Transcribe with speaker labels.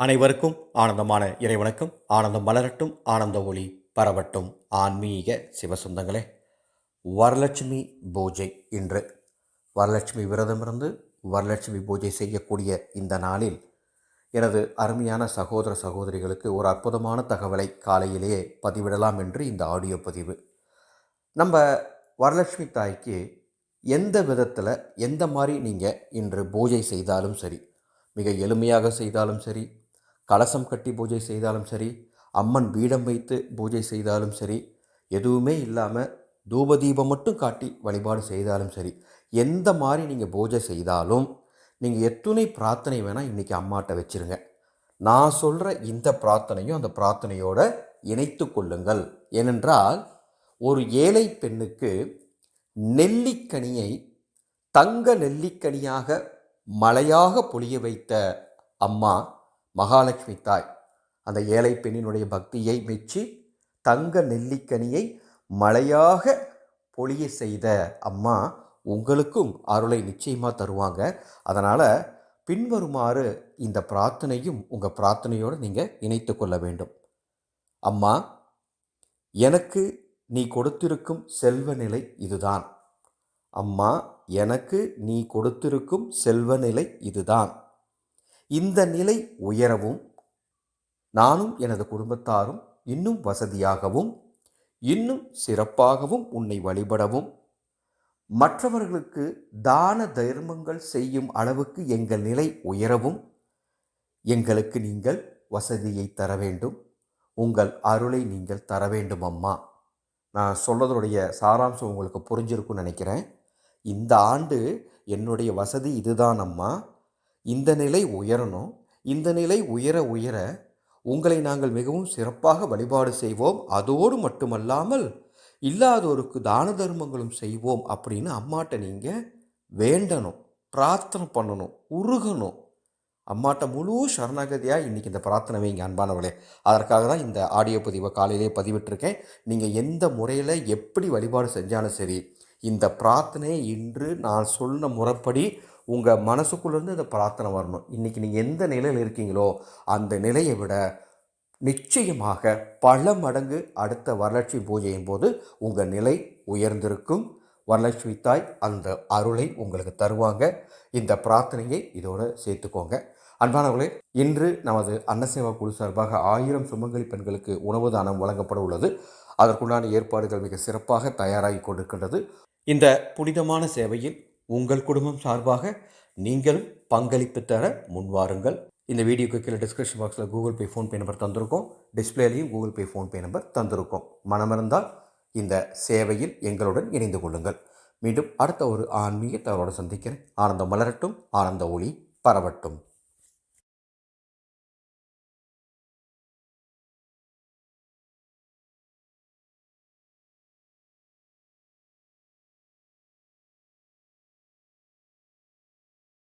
Speaker 1: அனைவருக்கும் ஆனந்தமான இறைவணக்கம். ஆனந்தம் மலரட்டும் ஆனந்த ஒளி பரவட்டும். ஆன்மீக சிவசுந்தங்களே வரலட்சுமி பூஜை இன்று. வரலட்சுமி விரதமிருந்து வரலட்சுமி பூஜை செய்யக்கூடிய இந்த நாளில் எனது அருமையான சகோதர சகோதரிகளுக்கு ஒரு அற்புதமான தகவலை காலையிலேயே பதிவிடலாம் என்று இந்த ஆடியோ பதிவு. நம்ம வரலட்சுமி தாய்க்கு எந்த விதத்தில் எந்த மாதிரி நீங்கள் இன்று பூஜை செய்தாலும் சரி மிக எளிமையாக செய்தாலும் சரி கலசம் கட்டி பூஜை செய்தாலும் சரி அம்மன் பீடம் வைத்து பூஜை செய்தாலும் சரி எதுவுமே இல்லாமல் தூபதீபம் மட்டும் காட்டி வழிபாடு செய்தாலும் சரி எந்த மாதிரி நீங்கள் பூஜை செய்தாலும் நீங்கள் எத்துணை பிரார்த்தனை வேணால் இன்றைக்கி அம்மாட்ட வச்சுருங்க. நான் சொல்கிற இந்த பிரார்த்தனையும் அந்த பிரார்த்தனையோட இணைத்து கொள்ளுங்கள். ஏனென்றால் ஒரு ஏழை பெண்ணுக்கு நெல்லிக்கனியை தங்க நெல்லிக்கனியாக மழையாக பொழிய வைத்த அம்மா மகாலட்சுமி தாய். அந்த ஏழை பெண்ணினுடைய பக்தியை மெச்சி தங்க நெல்லிக்கனியை மழையாக பொழிய செய்த அம்மா உங்களுக்கும் அருளை நிச்சயமாக தருவாங்க. அதனால் பின்வருமாறு இந்த பிரார்த்தனையும் உங்கள் பிரார்த்தனையோடு நீங்கள் இணைத்து கொள்ள வேண்டும். அம்மா எனக்கு நீ கொடுத்திருக்கும் செல்வ நிலை இதுதான். அம்மா எனக்கு நீ கொடுத்திருக்கும் செல்வ நிலை இதுதான். இந்த நிலை உயரவும் நானும் எனது குடும்பத்தாரும் இன்னும் வசதியாகவும் இன்னும் சிறப்பாகவும் உன்னை வழிபடவும். மற்றவர்களுக்கு தான தர்மங்கள் செய்யும் அளவுக்கு எங்கள் நிலை உயரவும். எங்களுக்கு நீங்கள் வசதியை தர வேண்டும். உங்கள் அருளை நீங்கள் தர வேண்டும் அம்மா. நான் சொல்கிறதுடைய சாராம்சம் உங்களுக்கு புரிஞ்சிருக்கும்னு நினைக்கிறேன். இந்த ஆண்டு என்னுடைய வசதி இதுதான் அம்மா. இந்த நிலை உயரணும். இந்த நிலை உயர உயர உங்களை நாங்கள் மிகவும் சிறப்பாக வழிபாடு செய்வோம். அதோடு மட்டுமல்லாமல் இல்லாதோருக்கு தான தர்மங்களும் செய்வோம் அப்படின்னு அம்மாட்ட நீங்கள் வேண்டணும். பிரார்த்தனை பண்ணணும். உருகணும். அம்மாட்ட முழு சரணாகதியாக இன்றைக்கி இந்த பிரார்த்தனை வைங்க அன்பானவளே அதற்காக தான் இந்த ஆடியோ பதிவை காலையிலே பதிவிட்டிருக்கேன். நீங்கள் எந்த முறையில் எப்படி வழிபாடு செஞ்சாலும் சரி இந்த பிரார்த்தனை இன்று நான் சொன்ன முறைப்படி உங்கள் மனசுக்குள்ளேருந்து இந்த பிரார்த்தனை வரணும். இன்றைக்கி நீங்கள் எந்த நிலையில் இருக்கீங்களோ அந்த நிலையை விட நிச்சயமாக பல மடங்கு அடுத்த வரலட்சுமி பூஜையின் போது உங்கள் நிலை உயர்ந்திருக்கும். வரலட்சுமி தாய் அந்த அருளை உங்களுக்கு தருவாங்க. இந்த பிரார்த்தனையை இதோடு சேர்த்துக்கோங்க. அன்பானவர்களே இன்று நமது அன்னசேவா குழு சார்பாக ஆயிரம் சுமங்கலி பெண்களுக்கு உணவு தானம் வழங்கப்பட உள்ளது. அதற்குண்டான ஏற்பாடுகள் மிக சிறப்பாக தயாராகி கொண்டிருக்கின்றது. இந்த புனிதமான சேவையில் உங்கள் குடும்பம் சார்பாக நீங்களும் பங்களிப்பு தர முன்வாருங்கள் இந்த வீடியோக்கு கீழே டிஸ்கிரிப்ஷன் பாக்ஸில் கூகுள் பே ஃபோன்பே நம்பர் தந்திருக்கோம். டிஸ்பிளேலையும் கூகுள் பே ஃபோன்பே நம்பர் தந்திருக்கோம். மனமிருந்தால் இந்த சேவையில் எங்களுடன் இணைந்து கொள்ளுங்கள். மீண்டும் அடுத்த ஒரு ஆன்மீக தகவலோடு சந்திக்கிறேன். ஆனந்தம் மலரட்டும் ஆனந்த ஒளி பரவட்டும்.